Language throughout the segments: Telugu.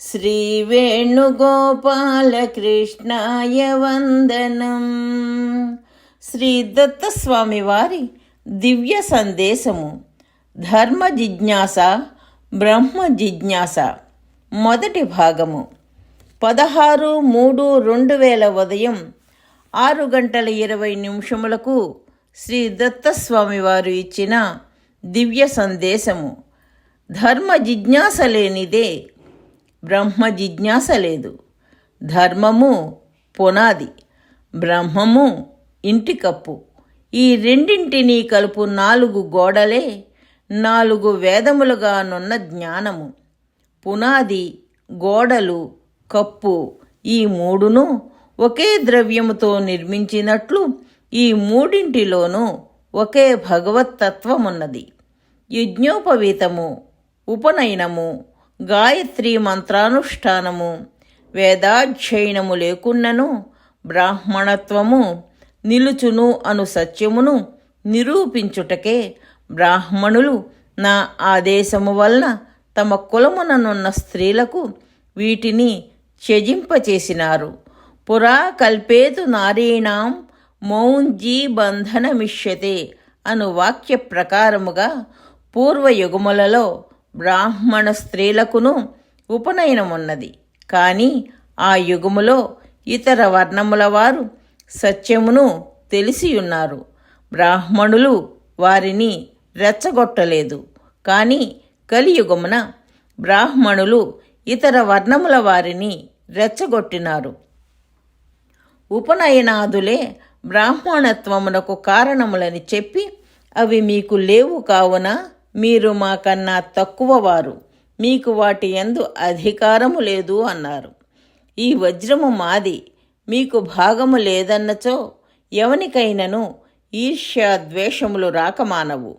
శ్రీవేణుగోపాలకృష్ణాయ వందనం. శ్రీ దత్తస్వామి వారి దివ్య సందేశము. ధర్మ జిజ్ఞాస బ్రహ్మ జిజ్ఞాస. మొదటి భాగము. పదహారు మూడు రెండు వేల ఉదయం ఆరు గంటల ఇరవై నిమిషములకు శ్రీ దత్తస్వామి వారు ఇచ్చిన దివ్య సందేశము. ధర్మ జిజ్ఞాస లేనిదే బ్రహ్మ జిజ్ఞాస లేదు. ధర్మము పునాది బ్రహ్మము ఇంటి కప్పు. ఈ రెండింటినీ కలుపు నాలుగు గోడలే నాలుగు వేదములుగానున్న జ్ఞానము. పునాది గోడలు కప్పు ఈ మూడును ఒకే ద్రవ్యముతో నిర్మించినట్లు ఈ మూడింటిలోనూ ఒకే భగవత్తత్వమున్నది యజ్ఞోపవీతము ఉపనయనము గాయత్రి మంత్రానుష్ఠానము వేదాధ్యయనము లేకున్నను బ్రాహ్మణత్వము నిలుచును అను సత్యమును నిరూపించుటకే బ్రాహ్మణులు నా ఆదేశము వలన తమ కులముననున్న స్త్రీలకు వీటిని త్యజింపచేసినారు. పురా కల్పేతు నారీణాం మౌంజీ బంధనమిష్యతే అను వాక్య ప్రకారముగా పూర్వయుగములలో బ్రాహ్మణ స్త్రీలకును ఉపనయనమున్నది. కానీ ఆ యుగములో ఇతర వర్ణముల వారు సత్యమును తెలిసియున్నారు. బ్రాహ్మణులు వారిని రెచ్చగొట్టలేదు. కానీ కలియుగమున బ్రాహ్మణులు ఇతర వర్ణముల వారిని రెచ్చగొట్టినారు. ఉపనయనాదులే బ్రాహ్మణత్వమునకు కారణములని చెప్పి అవి మీకు లేవు కావున మీరు మాకన్నా తక్కువ వారు. మీకు వాటి ఎందు అధికారము లేదు అన్నారు. ఈ వజ్రము మాది. మీకు భాగము లేదన్నచో ఎవనికైనను ఈర్ష్య ద్వేషములు రాకమానవు.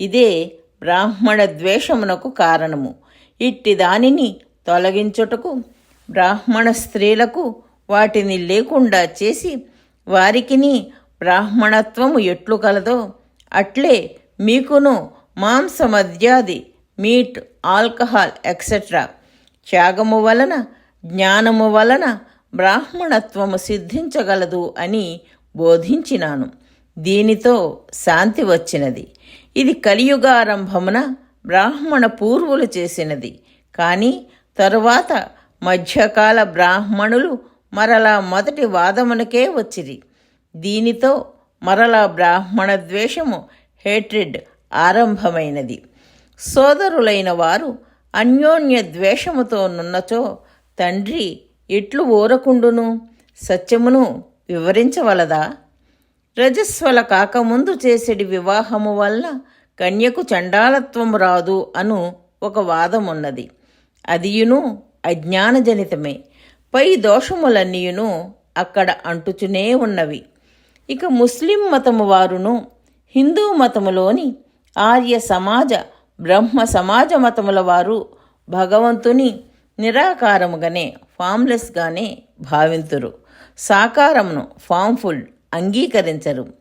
ఇదే బ్రాహ్మణ ద్వేషమునకు కారణము. ఇట్టి దానిని తొలగించుటకు బ్రాహ్మణ స్త్రీలకు వాటిని లేకుండా చేసి వారికిని బ్రాహ్మణత్వము ఎట్లు కలదో అట్లే మీకును మాంసమద్యాది మీట్ ఆల్కహాల్ ఎక్సెట్రా త్యాగము వలన జ్ఞానము వలన బ్రాహ్మణత్వము సిద్ధించగలదు అని బోధించినాను. దీనితో శాంతి వచ్చినది. ఇది కలియుగారంభమున బ్రాహ్మణ పూర్వులు చేసినది. కానీ తరువాత మధ్యకాల బ్రాహ్మణులు మరలా మొదటి వాదమునకే వచ్చిరి. దీనితో మరలా బ్రాహ్మణ ద్వేషము హేట్రిడ్ ఆరంభమైనది. సోదరులైన వారు అన్యోన్య ద్వేషముతో నున్నచో తండ్రి ఎట్లు ఊరకుండును సత్యమును వివరించవలదా? రజస్వల కాకముందు చేసెడి వివాహము వల్ల కన్యకు చండాలత్వం రాదు అను ఒక వాదమున్నది. అదియును అజ్ఞానజనితమే. పై దోషములన్నీయును అక్కడ అంటుచునే ఉన్నవి. ఇక ముస్లిం మతము వారును హిందూ మతములోని ఆర్య సమాజ బ్రహ్మ సమాజ మతముల వారు భగవంతుని నిరాకారముగానే ఫామ్లెస్గానే భావింతురు. సాకారమును ఫామ్ఫుల్ అంగీకరించరు.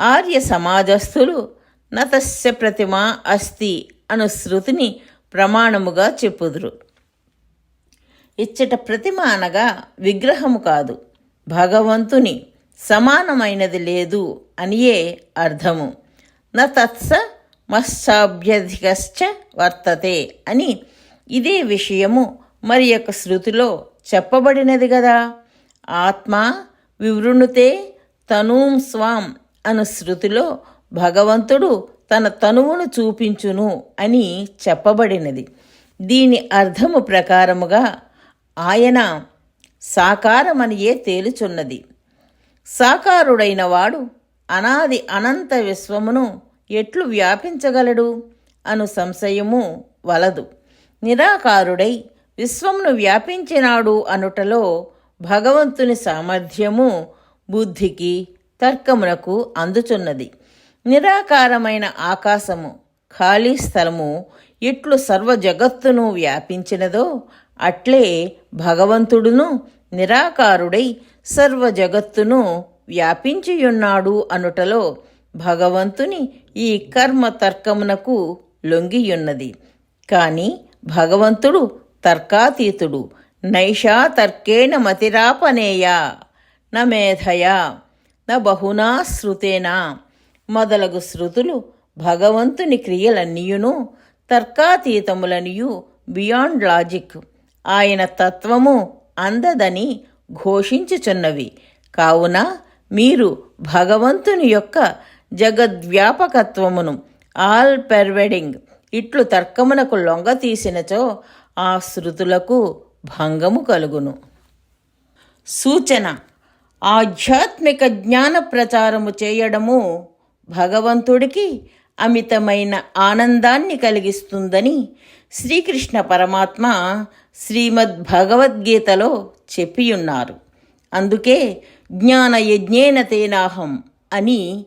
ఆర్య సమాజస్థులు నతస్య ప్రతిమ అస్తి అను శృతిని ప్రమాణముగా చెప్పుదురు. ఇచ్చట ప్రతిమ అనగా విగ్రహము కాదు భగవంతుని సమానమైనది లేదు అనియే అర్థము. న తత్స మత్సాభ్యధికశ్చ వర్తతే అని ఇదే విషయము మరి యొక్క శృతిలో చెప్పబడినది కదా ఆత్మ వివృణుతే తనూం స్వాం అను శృతిలో భగవంతుడు తన తనువును చూపించును అని చెప్పబడినది. దీని అర్థము ప్రకారముగా ఆయన సాకారమనియే తేలుచున్నది. సాకారుడైన వాడు అనాది అనంత విశ్వమును ఎట్లు వ్యాపించగలడు? అను సంశయము వలదు. నిరాకారుడై విశ్వమును వ్యాపించినాడు అనుటలో భగవంతుని సామర్థ్యము బుద్ధికి తర్కమునకు అందుచున్నది. నిరాకారమైన ఆకాశము ఖాళీ స్థలము ఎట్లు సర్వ జగత్తును వ్యాపించినదో అట్లే భగవంతుడును నిరాకారుడై సర్వ జగత్తును వ్యాపించియున్నాడు అనుటలో భగవంతుని ఈ కర్మ తర్కమునకు లొంగియున్నది. కాని భగవంతుడు తర్కాతీతుడు. నైషా తర్కేణ మతిరాపనేయా. న మేధయా. న బహునా శృతేనా. మొదలగు శృతులు భగవంతుని క్రియలన్నీయును తర్కాతీతములనియు బియాండ్ లాజిక్. ఆయన తత్వము అందదని ఘోషించుచున్నవి. కావున మీరు భగవంతుని యొక్క జగద్వ్యాపకత్వమును ఆల్ పెర్వెడింగ్ ఇట్లు తర్కమునకు లొంగ తీసినచో ఆ శృతులకు భంగము కలుగును. సూచన ఆధ్యాత్మిక జ్ఞాన ప్రచారము చేయడము భగవంతుడికి అమితమైన ఆనందాన్ని కలిగిస్తుందని శ్రీకృష్ణ పరమాత్మ శ్రీమద్ భగవద్గీతలో చెప్పియున్నారు. అందుకే జ్ఞాన యజ్ఞేన తేనాహం అని